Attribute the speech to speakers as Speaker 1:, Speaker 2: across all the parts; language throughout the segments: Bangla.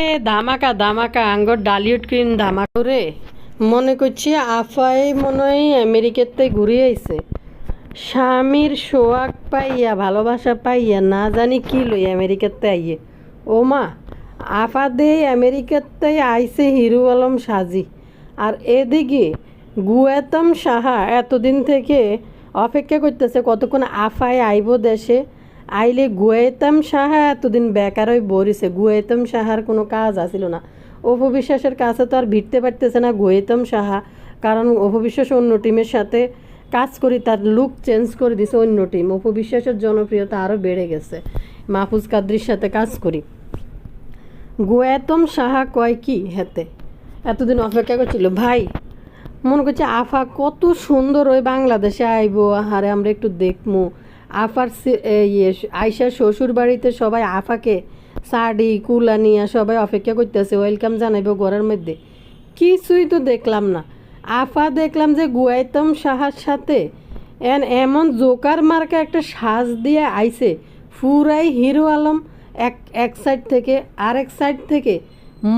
Speaker 1: এ ধামাকা ধামাকা আঙ্গর ডালিউড ক্রিম ধামাকা রে। মনে করছি আফাই মনে হয় আমেরিকাতে ঘুরিয়ে আইছে। স্বামীর সোয়াগ পাইয়া, ভালোবাসা পাইয়া, না জানি কি লই আমেরিকাতে আইয়ে। ও মা, আফা দে আমেরিকাতে আইছে হিরু আলম সাজি। আর এদিকে গুয়াতম সাহা এতদিন থেকে অপেক্ষা করতেছে কতক্ষণ আফায় আইব দেশে। আইলে গুয়েতাম সাহা এতদিন বেকার হয়ে বরিছে। গুয়েতাম সাহার কোনো কাজ আসিল না। অপবিশ্বাসের কাছে তো আর ভিড়তে পারতেছে না গুয়েতাম সাহা, কারণ অপবিশ্বাস অন্য টিমের সাথে কাজ করি, তার লুক চেঞ্জ করে দিছে অন্য টিম। অপবিশ্বাসের জনপ্রিয়তা আরও বেড়ে গেছে, মাহফুজ কাদ্রির সাথে কাজ করি। গোয়াতম সাহা কয় কি হেতে? এতদিন অপেক্ষা করছিল, ভাই, মনে করছে আফা কত সুন্দর ওই বাংলাদেশে আইবো, আহারে আমরা একটু দেখমু। আফার ইয়ে আয়সার শ্বশুর বাড়িতে সবাই আফাকে শাড়ি, কুলা নিয়ে সবাই অপেক্ষা করতেছে। ওয়েলকাম জানাইবো ঘরের মধ্যে। কিছুই তো দেখলাম না। আফা দেখলাম যে গুয়াইতম সাহার সাথে এন এমন জোকার মার্কা একটা সাজ দিয়ে আইছে। ফুরাই হিরো আলম এক এক সাইড থেকে আরেক সাইড থেকে।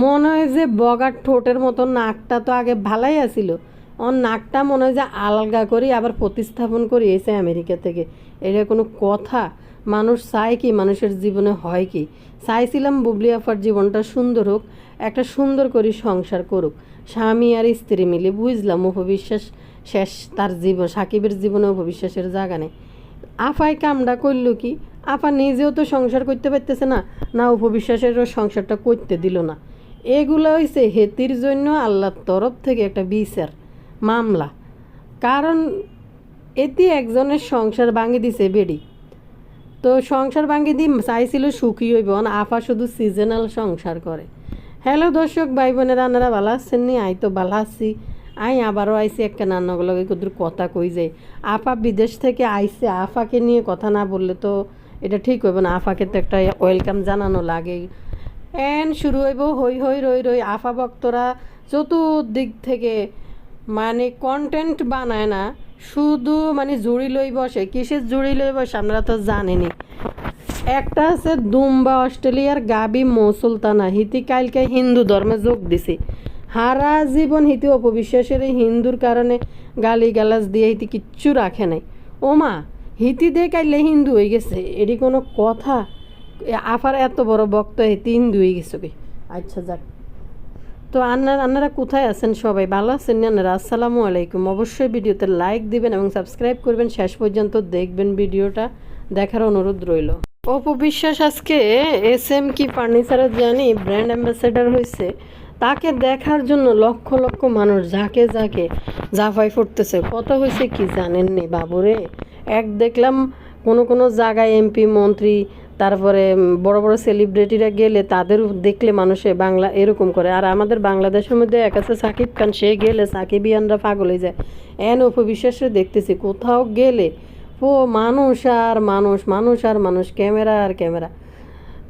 Speaker 1: মনে হয় যে বগার ঠোঁটের মতো, নাকটা তো আগে ভালাই আছিল। ওর নাকটা মনে হয় যে আলগা করি, আবার প্রতিস্থাপন করি এসে আমেরিকা থেকে। এটা কোনো কথা। মানুষ চায় কি, মানুষের জীবনে হয় কি? চাইছিলাম বুবলি আফার জীবনটা সুন্দর হোক, একটা সুন্দর করে সংসার করুক। স্বামী আর স্ত্রী মিলে বুঝলাম উপবিশ্বাস শেষ, তার জীবন, সাকিবের জীবনে উপবিশ্বাসের জায়গা নেই। আফাই কামটা করল কি? আফা নিজেও তো সংসার করতে পারতেছে না না উপবিশ্বাসেরও সংসারটা করতে দিল না। এগুলো হয়েছে হেতির জন্য আল্লাহর তরফ থেকে একটা বিচার। মামলা। কারণ এতে একজনের সংসার ভাঙি দিছে বেডি। তো সংসার ভাঙি দি চাইছিল সুখী হইব আফা শুধু সিজনাল সংসার করে। হ্যালো দর্শক ভাই বোনেরা আপনারা ভালো আছেন নি? আই তো ভালো আছি। আই আবারও আইসি একটা নান্নগুলোকে কুদুর কথা কই যায় আফা বিদেশ থেকে আইসে আফাকে নিয়ে কথা না বললে তো এটা ঠিক হইব না। আফাকে তো একটা ওয়েলকাম জানানো লাগে। এন শুরু হইব, হই হই রই রই আফা ভক্তরা চতুর্দিক থেকে মানে কন্টেন্ট বানায় না, শুধু মানে জুড়ি লই বসে। কিসের জুড়ি লই বসে আমরা তো জানেনই একটা আছে দুম্বা অস্ট্রেলিয়ার গাবি মৌসুলতানা। হিতি কালকে হিন্দু ধর্মে যোগ দিছে। হারা জীবন হিতি অপবিশ্বাসের এই হিন্দুর কারণে গালি গালাজ দিয়ে হিতি কিচ্ছু রাখে নাই। ওমা, হিতি দিয়ে কাইলে হিন্দু হয়ে গেছে? এটি কোনো কথা? আফার এত বড় বক্ত হিতি হিন্দু হয়ে গেছে আচ্ছা যাক। তো আন্নার আন্নারা কোথায় আছেন সবাই? ভালো আছেন আন্নারা? আসসালামু আলাইকুম। অবশ্যই ভিডিওতে লাইক দিবেন এবং সাবস্ক্রাইব করবেন। শেষ পর্যন্ত দেখবেন ভিডিওটা। দেখার অনুরোধ রইল। অপু বিশ্বাস আজকে এস এম কি ফার্নিচারের জানি ব্র্যান্ড অ্যাম্বাসেডার হয়েছে তাকে দেখার জন্য লক্ষ লক্ষ মানুষ যাকে যাকে জাফাই ফুটতেছে কত হয়েছে কি জানেননি বাবুরে? এক দেখলাম কোনো কোনো জায়গায় এমপি মন্ত্রী তারপরে বড় বড় সেলিব্রিটিরা গেলে তাদের দেখলে মানুষে বাংলা এরকম করে। আর আমাদের বাংলাদেশের মধ্যে এক আছে সাকিব খান, সে গেলে সাকিবিয়ানরা পাগল হয়ে যায়। এন উপবিশ্বাসে দেখতেছি কোথাও গেলে, ও মানুষ আর মানুষ মানুষ আর মানুষ, ক্যামেরা আর ক্যামেরা।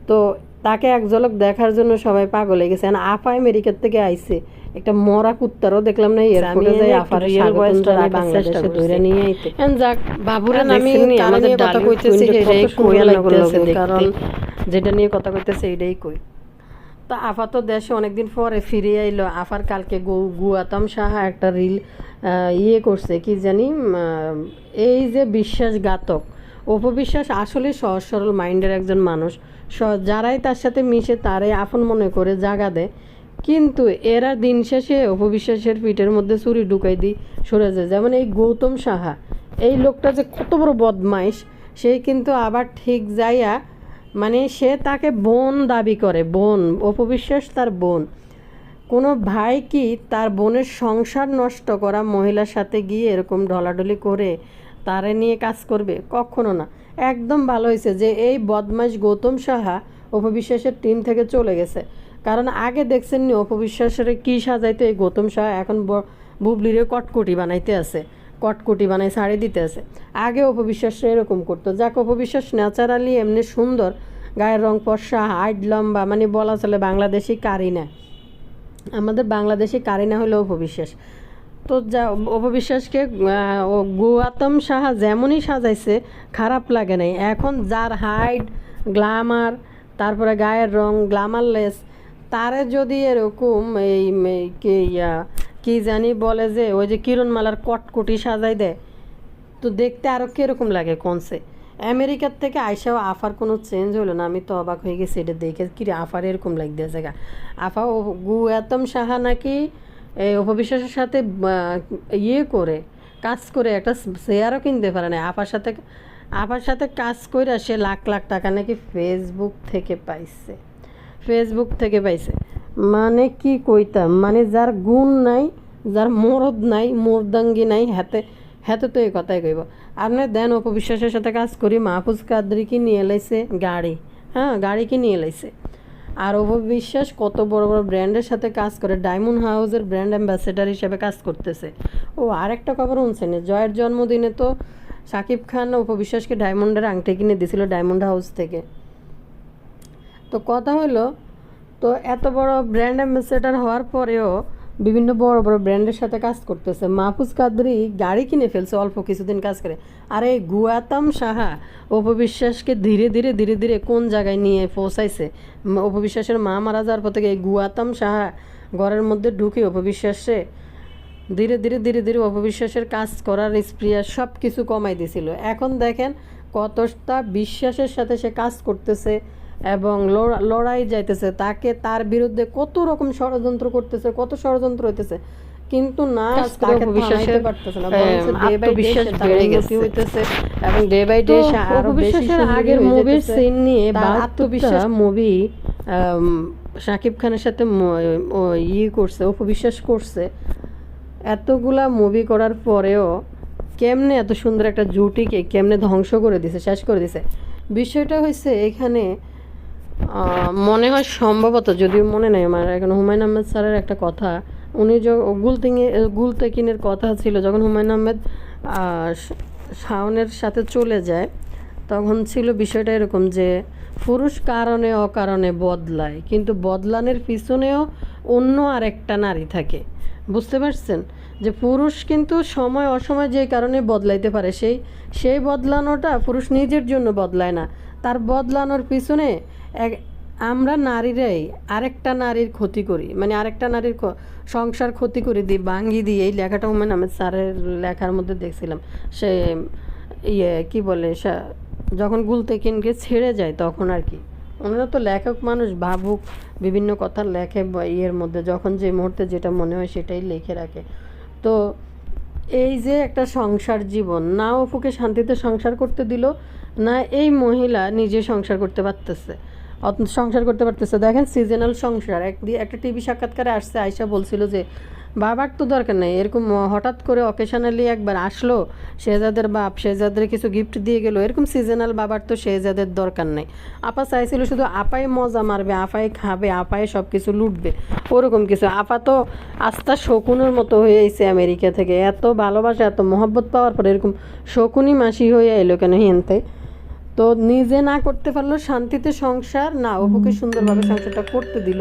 Speaker 1: তো তাকে এক ঝলক দেখার জন্য সবাই পাগল হয়ে গেছে। আফা আমেরিকার থেকে আইছে। একটা মরা কুত্তারও দেখলাম না এয়ারপোর্টে যাই আফার স্বাগতম জানাই বাংলাদেশে ধরে নিয়ে আইতে। যাক বাবুরা আমি আমাদের কথা কইতেছি কই লাগতেছে কারণ যেটা নিয়ে কথা কইতেছে এইটাই কই। তো আফা তো দেশে অনেকদিন পরে ফিরে আইলো। আফার কালকে গু- গুয়াতাম সাহা একটা রিল ইয়ে করছে কি জানি আহ, এই যে বিশ্বাসঘাতক অপবিশ্বাস আসলে সহজ সরল মাইন্ডের একজন মানুষ। যারাই তার সাথে মিশে তারাই আপন মনে করে জাগা দেয়। কিন্তু এরা দিন শেষে অপবিশ্বাসের পিঠের মধ্যে চুরি ঢুকাই দিই সরে যায়। যেমন এই গৌতম সাহা। এই লোকটা যে কত বড় বদমাইশ, সে কিন্তু আবার ঠিক যাইয়া মানে সে তাকে বোন দাবি করে, বোন, অপবিশ্বাস তার বোন। কোনো ভাই কি তার বোনের সংসার নষ্ট করা মহিলার সাথে গিয়ে এরকম ঢলাঢলি করে তারে নিয়ে কাজ করবে? কখনো না। একদম ভালো হয়েছে যে এই বদমাইশ গৌতম সাহা অপবিশ্বাসের টিম থেকে চলে গেছে। কারণ আগে দেখছেন নি অপবিশ্বাসের কী সাজাইতে এই গৌতম সাহা? এখন বুবলিরে কটকটি বানাইতে আছে। কটকটি বানাই শাড়ি দিতে আছে। আগে অপবিশ্বাস এরকম করতো। যাক, অপবিশ্বাস ন্যাচারালি এমনি সুন্দর। গায়ের রং ফর্সা, হাইট লম্বা মানে বলা চলে বাংলাদেশি কারিনা। আমাদের বাংলাদেশি কারিনা হলো অপবিশ্বাস। তো যা, অপবিশ্বাসকে গুয়াতম সাহা যেমনই সাজাইছে, খারাপ লাগে নাই। এখন যার হাইট, গ্লামার, তারপরে গায়ের রং, গ্লামারলেস, তারে যদি এরকম এই কি, ইয়া, কি জানি বলে যে, ওই যে কিরণমালার কটকুটি সাজাই দেয়, তো দেখতে আরও কীরকম লাগে কোনসে? আমেরিকার থেকে আইসাও আফার কোনো চেঞ্জ হলো না, আমি তো অবাক হয়ে গেছি এটা দেখে। কি আফার এরকম লাগ দিয়েছে গা আফা ও গুয়াতম সাহা নাকি অপবিশ্বাসের সাথে ইয়ে করে, কাজ করে একটা শেয়ারও কিনতে পারে না। আপার সাথে আপার সাথে কাজ করে সে লাখ লাখ টাকা নাকি ফেসবুক থেকে পাইছে। ফেসবুক থেকে পাইছে। মানে কি কইতাম? মানে যার গুণ নাই, যার মরদ নাই, মোরদাঙ্গি নাই, হাতে হাতে তো এই কথাই কইব। আপনি দেন অপবিশ্বাসের সাথে কাজ করি, মাহফুজ কাদরি কি নিয়ে লাইছে গাড়ি। হ্যাঁ গাড়ি কি নিয়ে লাইছে। আর অপবিশ্বাস কত বড় বড় ব্র্যান্ডের সাথে কাজ করে, ডায়মন্ড হাউসের ব্র্যান্ড অ্যাম্বাসেডার হিসেবে কাজ করতেছে। ও, আরেকটা খবর শুনছেন, জয়ের জন্মদিনে তো সাকিব খান উপবিশ্বাসকে ডায়মন্ডের আংটি কিনে দিয়েছিল ডায়মন্ড হাউস থেকে। তো কথা হলো, তো এত বড় ব্র্যান্ড অ্যাম্বাসেডার হওয়ার পরেও বিভিন্ন বড় বড় ব্র্যান্ডের সাথে কাজ করতেছে। মাহফুজ কাদরি গাড়ি কিনে ফেলছে, অল্প কিছুদিন কাজ করে। আর এই গুয়াতাম সাহা অপবিশ্বাসকে ধীরে ধীরে ধীরে ধীরে কোন জায়গায় নিয়ে পৌঁছাইছে? অপবিশ্বাসের মা মারা যাওয়ার পর থেকে এই গুয়াতাম সাহা ঘরের মধ্যে ঢুকে অপবিশ্বাসে ধীরে ধীরে ধীরে ধীরে অপবিশ্বাসের কাজ করার স্প্রিয়া সব কিছু কমাই দিছিল। এখন দেখেন কতটা বিশ্বাসের সাথে সে কাজ করতেছে। এবং লড়াই যাইতেছে তাকে তার বিরুদ্ধে কত রকম ষড়যন্ত্র করতেছে কত ষড়যন্ত্র হইতেছে। কিন্তু না তাকে
Speaker 2: অপবিশ্বাসের,
Speaker 1: পারতেছে না
Speaker 2: এম,
Speaker 1: বরঞ্চ day by day
Speaker 2: আত্মবিশ্বাস
Speaker 1: সে তার
Speaker 2: বেড়ে গেছে।
Speaker 1: হইতেছে এবং ডে বাই ডে আরও বেশি
Speaker 2: আগের মুভির সিন নিয়ে
Speaker 1: আত্মবিশ্বাস মুভি শাকিব খানের সাথে ইয়ে করছে অপবিশ্বাস করছে। এতগুলা মুভি করার পরেও কেমনে এত সুন্দর একটা জুটিকে কেমনে ধ্বংস করে দিছে শেষ করে দিছে। বিষয়টা হয়েছে এখানে মনে হয় সম্ভবত, যদিও মনে নেই আমার, এখন হুমায়ুন আহমেদ স্যারের একটা কথা। উনি গুলতিংয়ে গুলতেকিনের কথা ছিল, যখন হুমায়ুন আহমেদ শাওনের সাথে চলে যায়, তখন ছিল বিষয়টা এরকম যে, পুরুষ কারণে অকারণে বদলায়, কিন্তু বদলানোর পিছনেও অন্য আরেকটা নারী থাকে। বুঝতে পারছেন? যে পুরুষ কিন্তু সময় অসময় যে কারণে বদলাইতে পারে, সেই সেই বদলানোটা পুরুষ নিজের জন্য বদলায় না। তার বদলানোর পিছনে এক আমরা নারীরাই আরেকটা নারীর ক্ষতি করি। মানে আরেকটা নারীর সংসার ক্ষতি করে দিই ভাঙ্গি দিই এই লেখাটা হুমায়ুন আহমেদ স্যারের লেখার মধ্যে দেখছিলাম। সে ইয়ে কি বলে যখন গুলতেকিনকে ছেড়ে যায় তখন আর কি। ওনারা তো লেখক মানুষ, ভাবুক, বিভিন্ন কথা লেখে ইয়ের মধ্যে। যখন যে মুহূর্তে যেটা মনে হয় সেটাই লিখে রাখে। তো এই যে একটা সংসার জীবন, না অপুকে শান্তিতে সংসার করতে দিল, না এই মহিলা নিজে সংসার করতে পারতেছে। সংসার করতে পারতেছে। দেখেন সিজনাল সংসার, এক একটা টিভি সাক্ষাৎকারে আসছে আয়সা বলছিল যে বাবার তো দরকার নেই। এরকম হঠাৎ করে অকেশনালি একবার আসলো, শেহজাদের বাপ, শেহজাদের কিছু গিফট দিয়ে গেলো, এরকম সিজনাল বাবার তো শেহজাদের দরকার নেই। আপা চাইছিল শুধু আপাই মজা মারবে, আপাই খাবে, আপাই সব কিছু লুটবে, ওরকম কিছু। আপা তো আস্থা শকুনের মতো হয়ে এসে আমেরিকা থেকে। এত ভালোবাসা, এত মহব্বত পাওয়ার পর এরকম শকুনি মাসি হয়ে এলো কেন হিনতে? তো নিজে না করতে পারল শান্তিতে সংসার, না, অপুকে সুন্দরভাবে সংসারটা করতে দিল।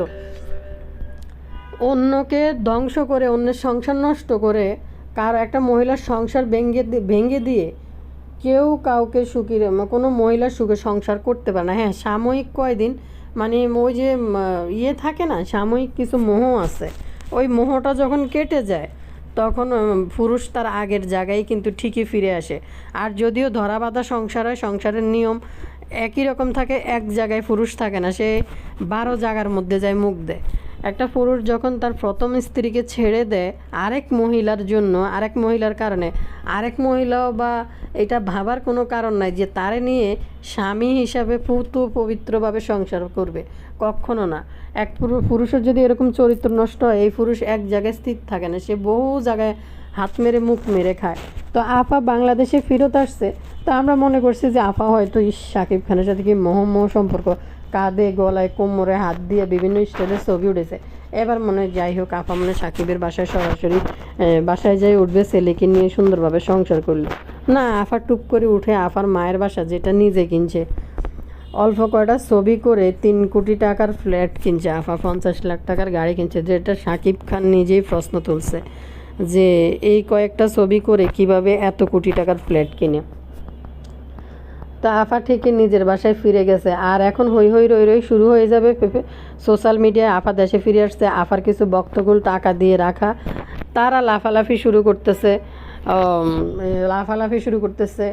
Speaker 1: অন্যকে ধ্বংস করে, অন্যের সংসার নষ্ট করে, কার একটা মহিলার সংসার ভেঙে ভেঙে দিয়ে কেউ কাউকে সুখী কোনো মহিলার সুখে সংসার করতে পারে না। হ্যাঁ সাময়িক কয়দিন মানে ওই যে ইয়ে থাকে না, সাময়িক কিছু মোহ আছে, ওই মোহটা যখন কেটে যায়, তখন পুরুষ তার আগের জায়গায় কিন্তু ঠিকই ফিরে আসে। আর যদিও ধরা বাঁধা সংসার সংসারের নিয়ম একই রকম থাকে, এক জায়গায় পুরুষ থাকে না, সে বারো জায়গার মধ্যে যায় মুখ দেয়। একটা পুরুষ যখন তার প্রথম স্ত্রীকে ছেড়ে দেয় আরেক মহিলার জন্য, আরেক মহিলার কারণে, আরেক মহিলাও বা এটা ভাবার কোনো কারণ নাই যে তারে নিয়ে স্বামী হিসাবে পুত পবিত্রভাবে সংসার করবে। কখনো না। এক পুরুষের যদি এরকম চরিত্র নষ্ট হয়, এই পুরুষ এক জায়গায় স্থির থাকে না। সে বহু জায়গায় হাত মেরে মুখ মেরে খায়। তো আফা বাংলাদেশে ফেরত আসছে। তো আমরা মনে করছি যে আফা হয়তো ইস শাকিব খানের সাথে কি মোহ সম্পর্ক। কাঁধে, গলায়, কোমরে হাত দিয়ে বিভিন্ন স্টাইলের ছবি উঠেছে। এবার মনে হয় যাই হোক আফা মনে সাকিবের বাসায় সরাসরি বাসায় যাই উঠবে, ছেলেকে নিয়ে সুন্দরভাবে সংসার করল। না, আফা টুপ করে উঠে আফার মায়ের বাসা, যেটা নিজে কিনছে। অল্প কয়টা ছবি করে তিন কোটি টাকার ফ্ল্যাট কিনছে আফা, পঞ্চাশ লাখ টাকার গাড়ি কিনছে, যেটা সাকিব খান নিজেই প্রশ্ন তুলছে যে, এই কয়েকটা ছবি করে কীভাবে এত কোটি টাকার ফ্ল্যাট কিনে? তো আফা ঠিকই নিজের বাসায় ফিরে গেছে। আর এখন হই হই রই রই শুরু হয়ে যাবে সোশ্যাল মিডিয়ায় আফা দেশে ফিরে আসছে। আফার কিছু বক্তগুল টাকা দিয়ে রাখা। তারা লাফালাফি শুরু করতেছে। লাফালাফি শুরু করতেছে।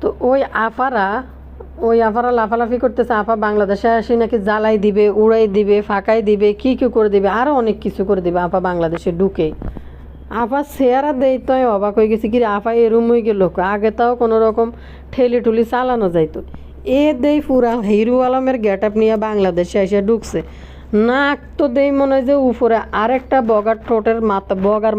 Speaker 1: তো ওই আফারা ওই আফারা লাফালাফি করতেছে। আফা বাংলাদেশে আসি নাকি জ্বালাই দিবে, উড়াই দিবে, ফাঁকাই দিবে, কি কি করে দিবে? আরও অনেক কিছু করে দিবে আফা বাংলাদেশে ঢুকেই। আফা সেয়ারা দেই তো অবাক হয়ে গেছি কি রে, আফা এরম হয়ে গেল আগে তাও কোনো রকম ঠেলি টুলি চালানো যাইতো এ দেই পুরা হিরু আলমের গেট আপ নিয়ে বাংলাদেশে এসে ঢুকছে নাক তো দেই মনে হয় যে উপরে। আরেকটা বগার ঠোঁটের মাথা, বগার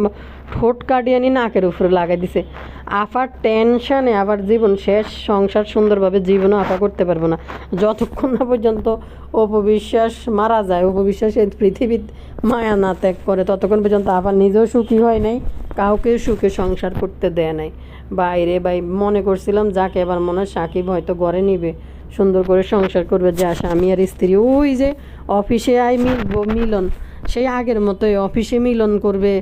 Speaker 1: ঠোঁট কাটিয়ে আনি নাকের উপরে লাগাই দিছে। আফার টেনশানে আবার জীবন শেষ, সংসার সুন্দরভাবে জীবনও আফা করতে পারব না। যতক্ষণ না পর্যন্ত অপবিশ্বাস মারা যায়, অপবিশ্বাস এই পৃথিবীর মায়া না ত্যাগ করে, ততক্ষণ পর্যন্ত আফা নিজেও সুখী হয় নাই, কাউকে সুখে সংসার করতে দেয় নাই। বাইরে বাই মনে করছিলাম যাকে এবার মনে হয় সাকিব হয়তো গড়ে নিবে। সুন্দর করে সংসার করবে, যা স্বামী আর স্ত্রী। ওই যে অফিসে আই মিলবো মিলন, সেই আগের মতোই অফিসে মিলন করবে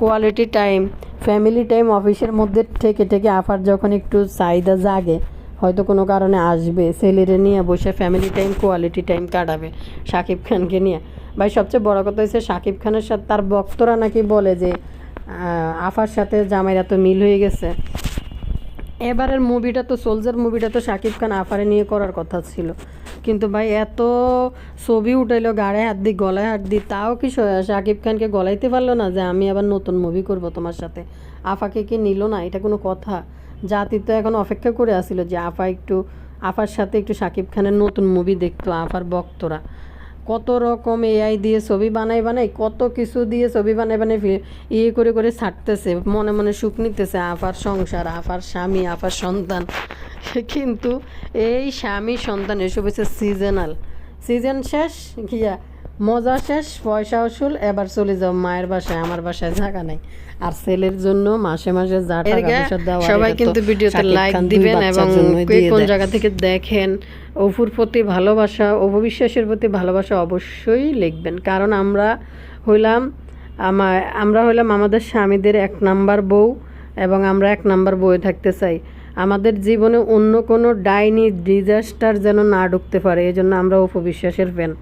Speaker 1: কোয়ালিটি টাইম ফ্যামিলি টাইম অফিসের মধ্যে থেকে থেকে আফার যখন একটু চাহিদা জাগে, হয়তো কোনো কারণে আসবে। ছেলেরে নিয়ে বসে ফ্যামিলি টাইম কোয়ালিটি টাইম কাটাবে শাকিব খানকে নিয়ে। ভাই, সবচেয়ে বড় কথা হচ্ছে শাকিব খানের সাথে তার বক্তরা নাকি বলে যে আফার সাথে জামাইরা তো মিল হয়ে গেছে। এবারের মুভিটা তো সোলজার মুভিটা তো শাকিব খান আফারে নিয়ে করার কথা ছিল। কিন্তু ভাই, এত ছবি উঠাইলো, গাড়ে হাত দি গলায় হাত দি তাও কি শাকিব খানকে গলাইতে পারল না যে আমি আবার নতুন মুভি করব তোমার সাথে? আফাকে কি নিল না? এটা কোনো কথা। জাতি তো এখন অপেক্ষা করে আসছিল যে আফা একটু, আফার সাথে একটু শাকিব খানের নতুন মুভি দেখতো, আফার বক্তরা কত রকম এআই দিয়ে ছবি বানাই বানাই, কত কিছু দিয়ে ছবি বানাই বানাই ইয়ে করে করে ছাড়তেছে, মনে মনে সুখ নিতেছে আফার সংসার আফার স্বামী আফার সন্তান। কিন্তু এই স্বামী সন্তান এসব হচ্ছে সিজনাল সিজন শেষ, গিয়া মজা শেষ পয়সা উসুল এবার চলে যাও মায়ের বাসায় আমার বাসায় জায়গা নাই। আর ছেলের জন্য মাসে মাসে যা টাকা দেওয়া
Speaker 2: সবাই কিন্তু ভিডিওতে লাইক দিবেন এবং কোন জায়গা থেকে দেখেন
Speaker 1: অপুর প্রতি ভালোবাসা অপবিশ্বাসের প্রতি ভালোবাসা অবশ্যই লিখবেন। কারণ আমরা হইলাম আমার আমরা হইলাম আমাদের স্বামীদের এক নাম্বার বউ এবং আমরা এক নাম্বার বউয়ে থাকতে চাই। আমাদের জীবনে অন্য কোনো ডাইনি ডিজাস্টার যেন না ঢুকতে পারে এই জন্য আমরা অপবিশ্বাসের ফ্যান